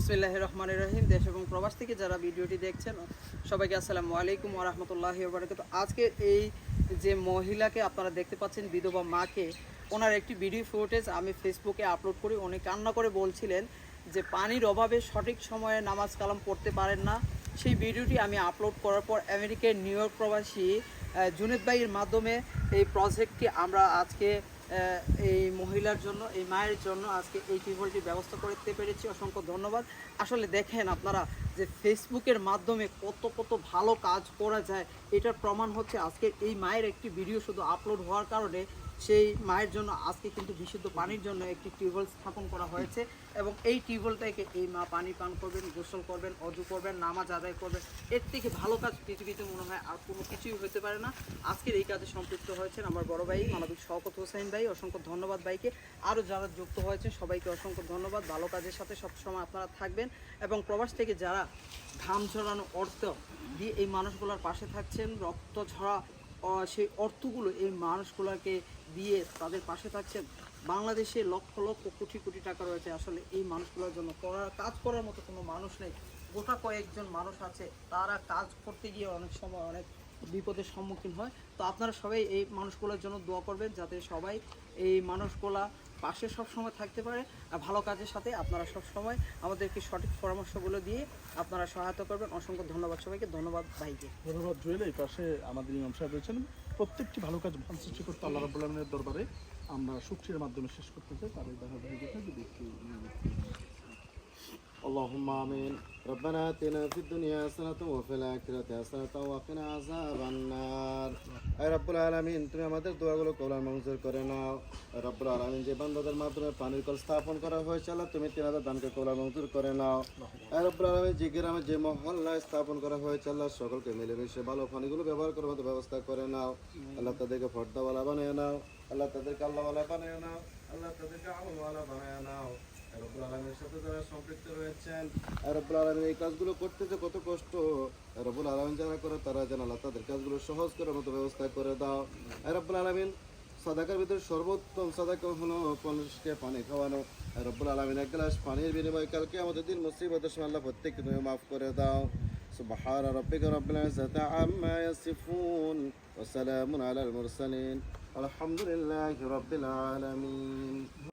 বিসমিল্লাহ রহমান রহিম, দেশ এবং প্রবাস থেকে যারা ভিডিওটি দেখছেন, সবাইকে আসসালামু আলাইকুম ওরহমতুল্লাহ বারকাত আজকে এই যে মহিলাকে আপনারা দেখতে পাচ্ছেন, বিধবা মাকে, ওনার একটি ভিডিও ফুটেজ আমি ফেসবুকে আপলোড করি। উনি কান্না করে বলছিলেন যে, পানির অভাবে সঠিক সময়ে নামাজ কালাম পড়তে পারেন না। সেই ভিডিওটি আমি আপলোড করার পর আমেরিকার নিউ ইয়র্ক প্রবাসী জুনেদ ভাইয়ের মাধ্যমে এই প্রজেক্টটি আমরা আজকে এই মহিলার জন্য, এই মায়ের জন্য আজকে এই টিউবওয়েলটির ব্যবস্থা করতে পেরেছি। অসংখ্য ধন্যবাদ। আসলে দেখেন আপনারা যে ফেসবুকের মাধ্যমে কত কত ভালো কাজ করা যায়, এটার প্রমাণ হচ্ছে আজকে এই মায়ের একটি ভিডিও শুধু আপলোড হওয়ার কারণে সেই মায়ের জন্য, আজকে কিন্তু বিশুদ্ধ পানির জন্য একটি টিউবওয়েল স্থাপন করা হয়েছে এবং এই টিউবওয়েলটাকে এই মা পানি পান করবেন, গোসল করবেন, অজু করবেন, নামাজ আদায় করবেন। এর থেকে ভালো কাজ পৃথিবীতে মনে হয় আর কোনো কিছুই হতে পারে না। আজকের এই কাজে সম্পৃক্ত হয়েছেন আমার বড় ভাই, মানবিক শওকত হোসেন ভাই। অসংখ্য ধন্যবাদ ভাইকে। আরও যারা যুক্ত হয়েছেন, সবাইকে অসংখ্য ধন্যবাদ। ভালো কাজের সাথে সবসময় আপনারা থাকবেন এবং প্রবাস থেকে যারা ঘাম ঝরানো অর্থ দিয়ে এই মানুষগুলোর পাশে থাকছেন, রক্ত ঝরা সেই অর্থগুলো এই মানুষগুলোকে দিয়ে তাদের পাশে থাকছেন। বাংলাদেশে লক্ষ লক্ষ কোটি কোটি টাকা রয়েছে। আসলে এই মানুষগুলোর জন্য করার কাজ করার মতো কোনো মানুষ নেই। গোটা কয়েকজন মানুষ আছে। তারা কাজ করতে গিয়ে অনেক সময় অনেক বিপদের সম্মুখীন হয়। তো আপনারা সবাই এই মানুষগুলোর জন্য দোয়া করবেন যাতে সবাই এই মানুষগুলা পাশে সব সময় থাকতে পারে আর ভালো কাজের সাথে আপনারা সব সময় আমাদেরকে সঠিক পরামর্শগুলো দিয়ে আপনারা সহায়তা করবেন অসংখ্য ধন্যবাদ সবাইকে ধন্যবাদ ভাইকে ধন্যবাদ জুয়েল এই পাশে আমাদের ইমাম সাহেব রয়েছেন প্রত্যেকটি ভালো কাজ ভালো সৃষ্টি করতে আল্লাহ রাবুল আলমের দরবারে আমরা শুক্রিয়ার মাধ্যমে শেষ করতে চাই তার এই ধারাবাহিকতা যদি একটু اللهم آمين ربنا آتنا في الدنيا حسنة وفي الآخرة حسنة وقنا عذاب النار আয় রব্বুল আলামিন, তুমি আমাদের দোয়াগুলো কবুল মঞ্জুর করে নাও। রব্বুল আলামিন, যে বান্দাদের মাধ্যমে পানির কল স্থাপন করা হয়েছে আল্লাহ, তুমি তিনাদের দানকে কবুল মঞ্জুর করে নাও। রব্বুল আলামিন, যে গ্রামে, যে মহল্লায় স্থাপন করা হয়েছে আল্লাহ, সকলকে মিলেমিশে ভালো পানিগুলো ব্যবহার করার মতো ব্যবস্থা করে নাও। আল্লাহ তাদেরকে ফর্দাওয়ালা বানিয়ে নাও, আল্লাহ তাদেরকে আল্লাহওয়ালা বানিয়ে নাও, আল্লাহ তাদেরকে আমলওয়ালা বানিয়ে নাও। রব্বুল আলমীর সাথে যারা সম্পৃক্ত রয়েছেন আর রব্বুল আলমীর এই কাজগুলো করতে যে কত কষ্ট আর রব্বুল আলমিন যারা করে তারা যেন আল্লাহ তাদের কাজগুলো সহজ করার মতো ব্যবস্থা করে দাও আর রব্বুল আলমিন সাদাকার ভিতরে সর্বোত্তম সাদাকা হলো মানুষকে পানি খাওয়ানো আর রব্বুল আলমিন এক গ্লাস পানির বিনিময়ে কালকে আমাদের দিন মুসিবতের সময় আল্লাহ প্রত্যেককে তুমি মাফ করে দাও سبحان ربك رب العزة عما يصفون وسلام على المرسلين الحمد لله رب العالمين